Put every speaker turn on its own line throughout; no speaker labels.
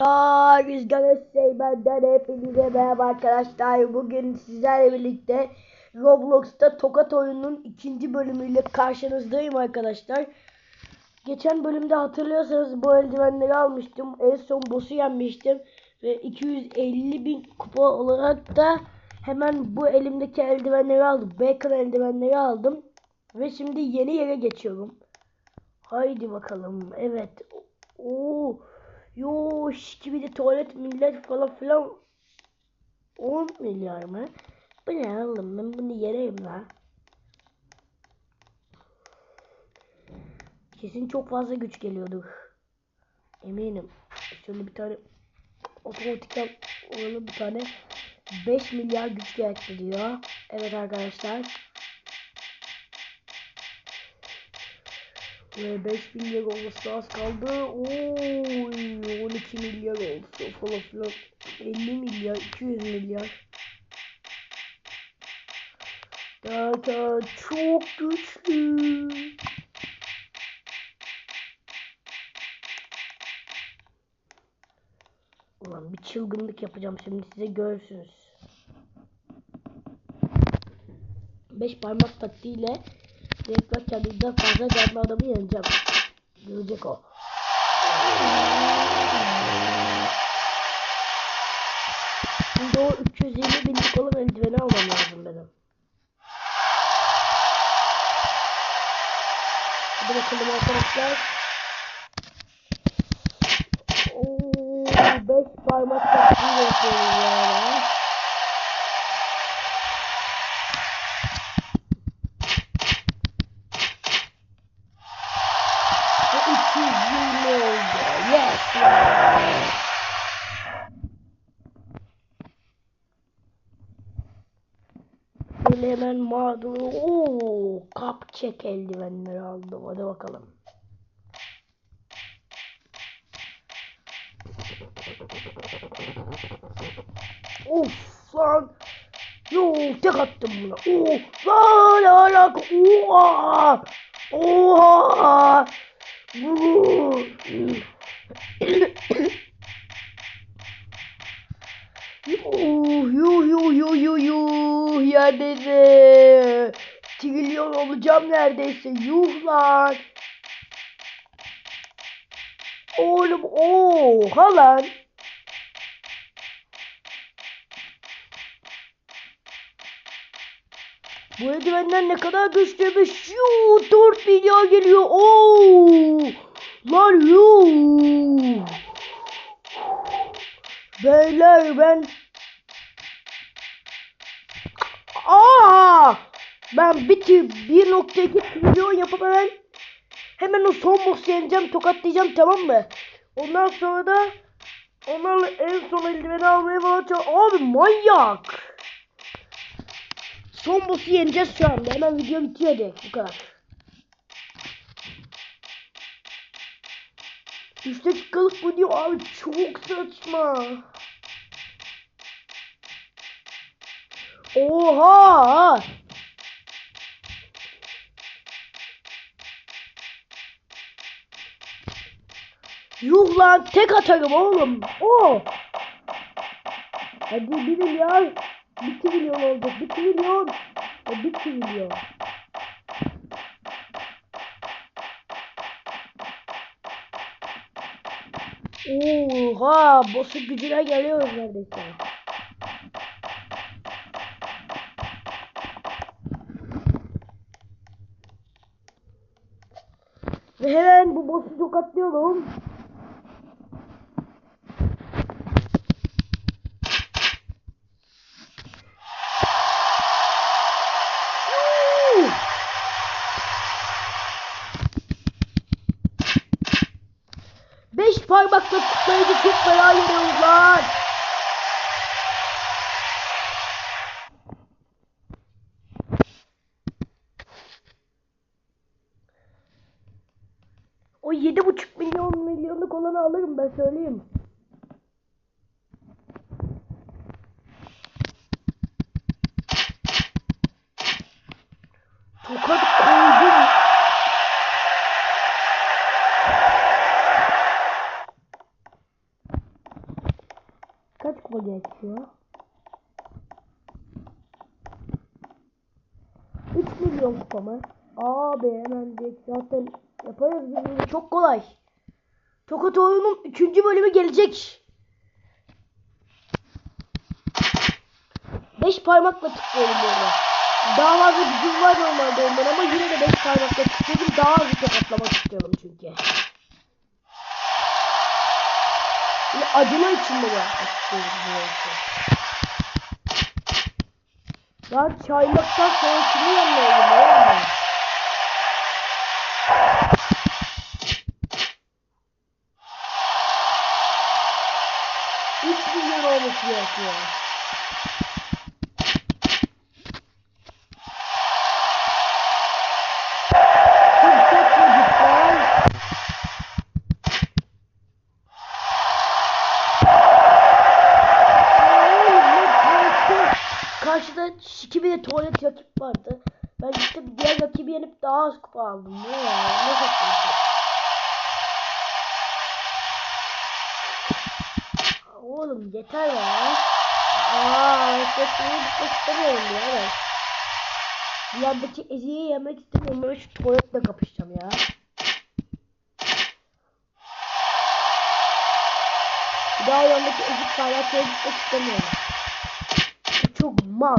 Ya Rüzgar Özsey benden hepinize merhaba arkadaşlar. Bugün sizlerle birlikte Roblox'ta Tokat oyununun ikinci bölümüyle karşınızdayım arkadaşlar. Geçen bölümde hatırlıyorsanız bu eldivenleri almıştım. En son boss'u yenmiştim. Ve 250 bin kupa olarak da hemen bu elimdeki eldivenleri aldım. Bacon eldivenleri aldım. Ve şimdi yeni yere geçiyorum. Haydi bakalım. Evet. Oo. Yo gibi de tuvalet millet falan filan 10 milyar mı? Bu ne oğlum ben bunu yerim la. Kesin çok fazla güç geliyordu. Eminim. Şöyle bir tane otomatikten oranı bir tane 5 milyar güç gerektiriyor. Evet arkadaşlar. Ve 5 milyar olması az kaldı. Oy 12 milyar oldu falan filan. 50 milyar, 200 milyar. Zaten çok güçlü. Ulan bir çılgınlık yapacağım şimdi size görürsünüz. 5 parmak taktiğiyle Direkt kendimden fazla gelme adamı yeneceğim. Görecek o. Şimdi o 320 binlik olan eldiveni almam lazım benim. Hadi bakalım arkadaşlar. Oo, 5 parmak taktiği yapıyoruz yani. Ve 220 oldu. Yes. Böyle hemen mağdur. Oo, kap çek eldivenleri aldım. Hadi bakalım. Of lan. Yo tek attım buna. Oo lan lan Oha. Oha. Bu. Yuh yuh yuh yuh yuh yuh yerdeyse trilyon olacağım neredeyse. Yuh lan. Oğlum oha lan. Bu eldivenler ne kadar güçlüymüş. Yuh 4 milyar geliyor. Ooo. Lan yuh. Beyler ben Aa! Ben bitir 1.2 trilyon yapıp hemen hemen o son boss'u yeneceğim, tokatlayacağım tamam mı? Ondan sonra da onlarla en son eldiveni almaya falan Abi manyak! Son boss'u yeneceğiz şu anda. Hemen video bitiyor hadi. Bu kadar. 3 dakikalık video abi çok saçma. Oha! Yuh lan tek atarım oğlum. O. Hadi bir milyar. Bir trilyon oldu. Bir trilyon. E, bir trilyon. Oha! Boss'un gücüne geliyoruz neredeyse. Ve bu boss'u tokatlıyorum. Beş parmakla tıklayıcı çok fena yeniyoruz lan. O yedi buçuk milyon milyonluk olanı alırım ben söyleyeyim. Tokat koydum. kaç kupa gerekiyor? 3 milyon kupa mı? Abi hemen direkt zaten yaparız biz çok kolay. Tokat oyunun 3. bölümü gelecek. 5 parmakla tıklıyorum burada. Daha fazla gücüm var normalde ondan ama yine de 5 parmakla tıklıyorum. Daha hızlı tokatlamak istiyorum çünkü. Böyle acıma içinde yapmak istiyorum bu oyunu. Ben çaymaktan sonra kimi yanmayalım oğlum? Üç milyon çok çocuk lan. Karşıda şiki de tuvalet rakip vardı. Ben gittim diğer rakibi yenip daha az kupa aldım. Ne ya? Ne saçma. Oğlum yeter ya. Aa, sesini bitmek istemiyorum ya ben. Bir yandaki eziği yemek istemiyorum. Ben şu tuvaletle kapışacağım ya. Bir daha yandaki ezik kaynaklara gitmek istemiyorum. Çok mal.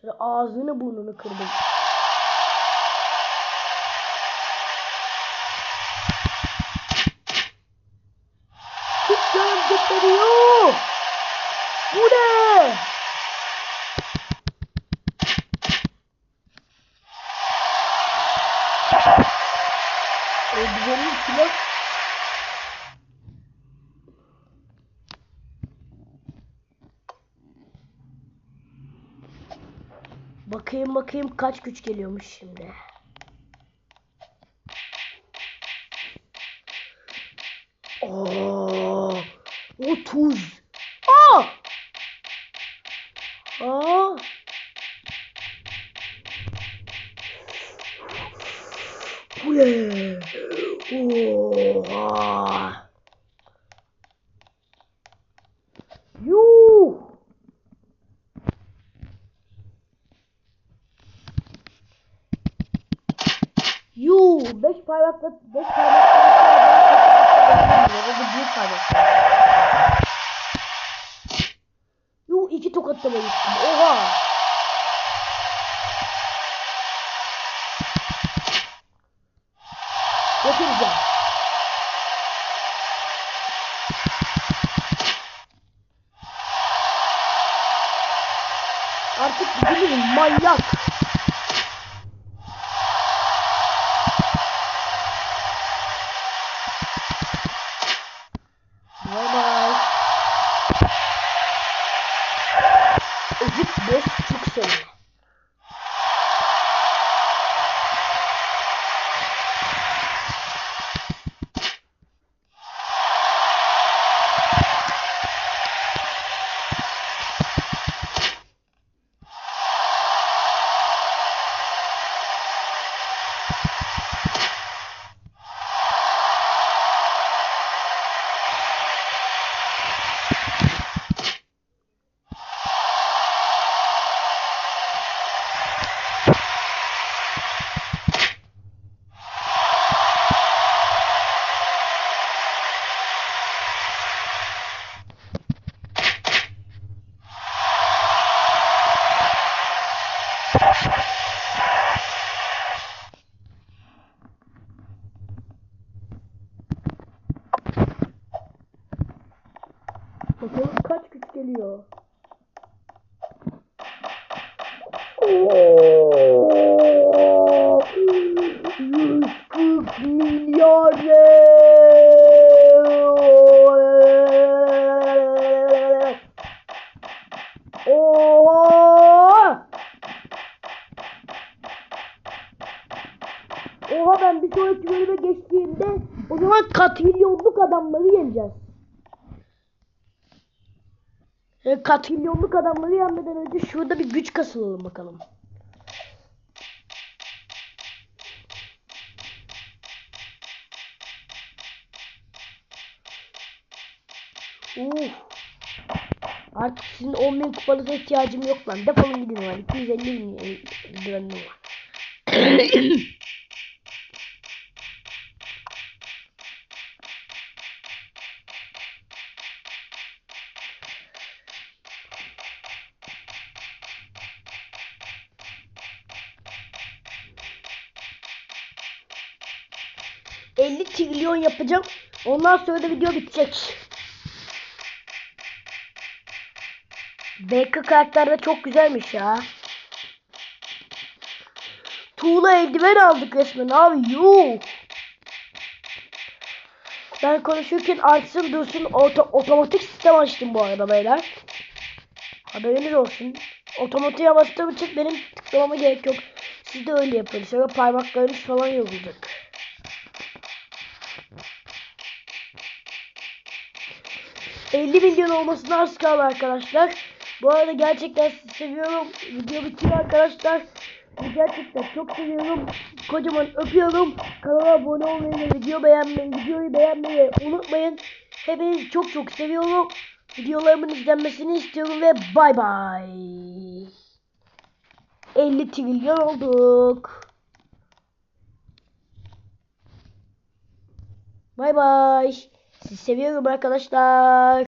Şöyle ağzını burnunu kırdım. Eldivenin silah Bakayım bakayım kaç güç geliyormuş şimdi. Oo, 30. Aa! Aa! Bu ne? Oha! Yuh! Yuh! 5 parmakla 5 parmakla Bu büyük parmak. Yuh iki tokatlama gittim. Oha! Getireceğim. Ezik boş çok 140 milyar? Oha! Oha ben bir sonraki bölüme geçtiğimde o zaman katrilyonluk adamları yeneceğiz. E, katrilyonluk adamları yenmeden önce şurada bir güç kasılalım bakalım. Uf. Artık sizin 10 bin kupanıza ihtiyacım yok lan. Defolun gidin lan. 250 bin liranım var. ...50 trilyon yapacağım. Ondan sonra da video bitecek. BK de çok güzelmiş ya. Tuğla eldiven aldık resmen abi. Yuh. Ben konuşurken artsın dursun oto otomatik sistem açtım bu arada beyler. Haberiniz olsun. Otomatiğe bastığım için benim tıklamama gerek yok. Siz de öyle yapın. Sonra parmaklarınız falan yorulacak. ...50 milyon olmasına az kaldı arkadaşlar. Bu arada gerçekten sizi seviyorum. Video bitiyor arkadaşlar. Gerçekten çok seviyorum. Kocaman öpüyorum. Kanala abone olmayı ve video beğenmeyi, videoyu beğenmeyi unutmayın. Hepinizi çok çok seviyorum. Videolarımın izlenmesini istiyorum ve bay bay. 50 trilyon olduk. Bay bay. Sizi seviyorum arkadaşlar.